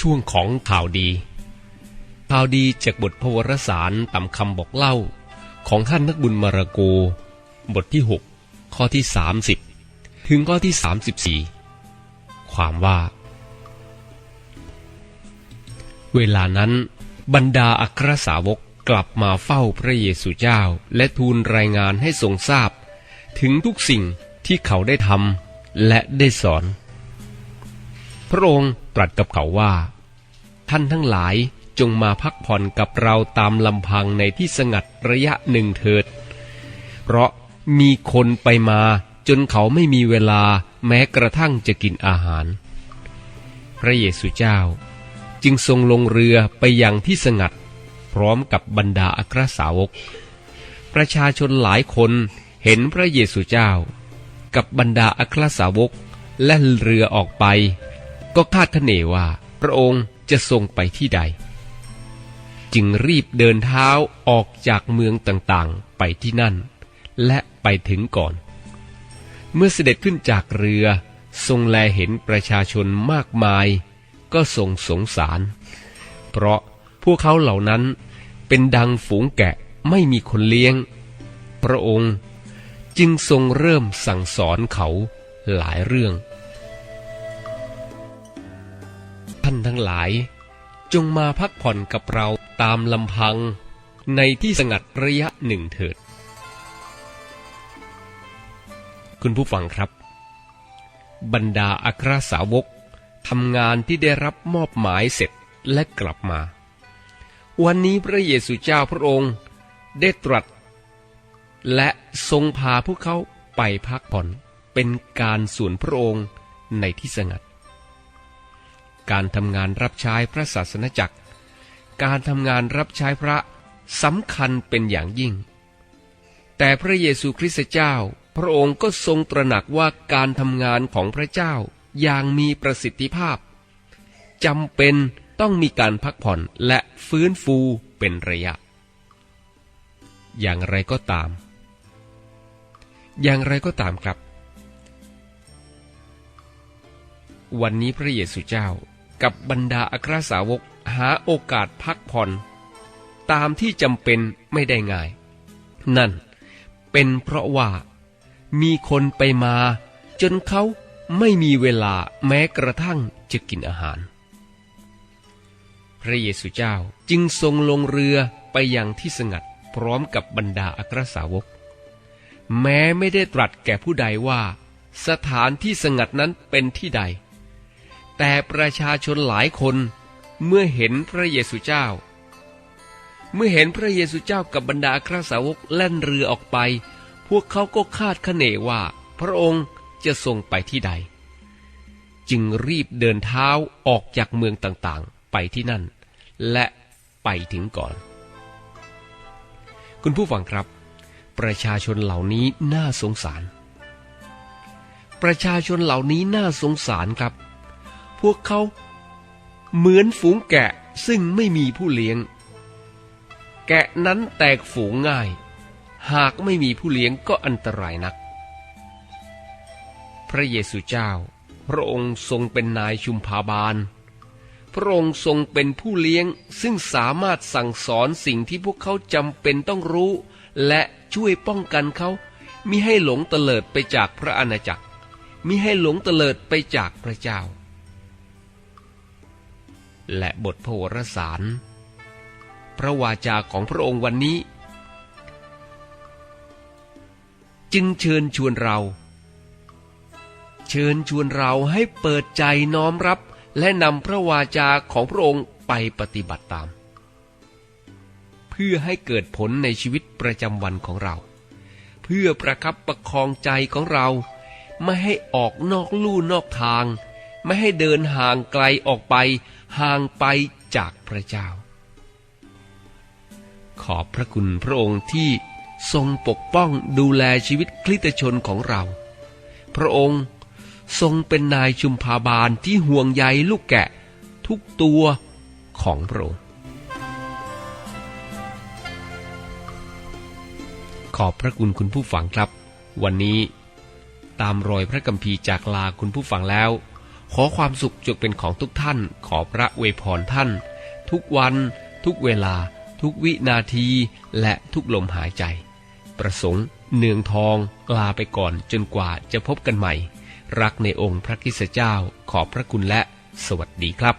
ช่วงของข่าวดี ข่าวดีจากบทพวรสารตามคำบอกเล่า ของท่านนักบุญมาระโก บทที่ 6 ข้อที่ 30 ถึงข้อที่ 34 ความว่า เวลานั้น บรรดาอัครสาวกกลับมาเฝ้าพระเยซูเจ้า และทูลรายงานให้ทรงทราบ ถึงทุกสิ่งที่เขาได้ทำและได้สอน พระองค์ ตรัสกับเขาว่า ท่านทั้งหลายจงมาพักผ่อนกับเราตามลำพังในที่สงัดระยะหนึ่งเถิด เพราะมีคนไปมาจนเขาไม่มีเวลาแม้กระทั่งจะกินอาหาร พระเยซูเจ้า จึงทรงลงเรือไปยังที่สงัด พร้อมกับบรรดาอัครสาวก ประชาชนหลายคนเห็นพระเยซูเจ้า กับบรรดาอัครสาวกและเรือออกไป ก็คาดคะเนว่าพระองค์จะทรงไปที่ใด จึงรีบเดินเท้าออกจากเมืองต่างๆไปที่นั่น และไปถึงก่อน เมื่อเสด็จขึ้นจากเรือทรงแลเห็นประชาชนมากมาย ก็ทรงสงสาร เพราะพวกเขาเหล่านั้นเป็นดังฝูงแกะไม่มีคนเลี้ยง พระองค์จึงทรงเริ่มสั่งสอนเขาหลายเรื่อง ทั้งหลาย จงมาพักผ่อนกับเราตามลำพัง ในที่สงัดระยะหนึ่งเถิด คุณผู้ฟังครับ บรรดาอัครสาวกทำงานที่ได้รับมอบหมายเสร็จและกลับมา วันนี้พระเยซูเจ้าพระองค์ได้ตรัส และทรงพาพวกเขาไปพักผ่อนเป็นการส่วนพระองค์ในที่สงัด การทำงานรับใช้พระศาสนจักร การทำงานรับใช้พระสำคัญเป็นอย่างยิ่ง แต่พระเยซูคริสต์เจ้า พระองค์ก็ทรงตระหนักว่าการทำงานของพระเจ้าอย่างมีประสิทธิภาพจำเป็นต้องมีการพักผ่อนและฟื้นฟูเป็นระยะ อย่างไรก็ตาม อย่างไรก็ตามครับ วันนี้พระเยซูเจ้า กับบรรดาอัครสาวกหาโอกาสพักผ่อน ตามที่จำเป็นไม่ได้ง่าย นั่นเป็นเพราะว่า มีคนไปมา จนเขาไม่มีเวลาแม้กระทั่งจะกินอาหาร พระเยซูเจ้าจึงทรงลงเรือไปยังที่สงัดพร้อมกับบรรดาอัครสาวก แม้ไม่ได้ตรัสแก่ผู้ใดว่า สถานที่สงัดนั้นเป็นที่ใด แต่ประชาชนหลายคนเมื่อเห็นพระเยซูเจ้า เมื่อเห็นพระเยซูเจ้ากับบรรดาครสาวกแล่นเรือออกไป พวกเขาก็คาดคะเนว่า พระองค์จะทรงไปที่ใด จึงรีบเดินเท้าออกจากเมืองต่างๆ ไปที่นั่น และไปถึงก่อน คุณผู้ฟังครับ ประชาชนเหล่านี้น่าสงสาร ประชาชนเหล่านี้น่าสงสารครับ พวกเขาเหมือนฝูงแกะซึ่งไม่มีผู้เลี้ยง แกะนั้นแตกฝูงง่าย หากไม่มีผู้เลี้ยงก็อันตรายนัก พระเยซูเจ้า พระองค์ทรงเป็นนายชุมพาบาล พระองค์ทรงเป็นผู้เลี้ยงซึ่งสามารถสั่งสอนสิ่งที่พวกเขาจำเป็นต้องรู้ และช่วยป้องกันเขามิให้หลงเตลิดไปจากพระอาณาจักรมิให้หลงเตลิดไปจากพระเจ้า และบทพระวรสาร พระวาจาของพระองค์วันนี้ จึงเชิญชวนเรา เชิญชวนเราให้เปิดใจน้อมรับและนำพระวาจาของพระองค์ไปปฏิบัติตาม เพื่อให้เกิดผลในชีวิตประจำวันของเรา เพื่อประคับประคองใจของเรา ไม่ให้ออกนอกลู่นอกทาง ไม่ให้เดินห่างไกลออกไป ห่างไปจากพระเจ้า ขอบพระคุณพระองค์ที่ทรงปกป้องดูแลชีวิตคริสตชนของเรา พระองค์ทรงเป็นนายชุมพาบาลที่ห่วงใยลูกแกะทุกตัวของพระองค์ ขอบพระคุณคุณผู้ฟังครับ วันนี้ตามรอยพระกัมภีร์จากลาคุณผู้ฟังแล้ว ขอความสุขจงเป็นของทุกท่าน ขอพระอวยพรท่าน ทุกวัน ทุกเวลา ทุกวินาทีและทุกลมหายใจ ประสงค์ เนืองทอง ลาไปก่อนจนกว่าจะพบกันใหม่ รักในองค์พระคิสเจ้า ขอบพระคุณและ สวัสดีครับ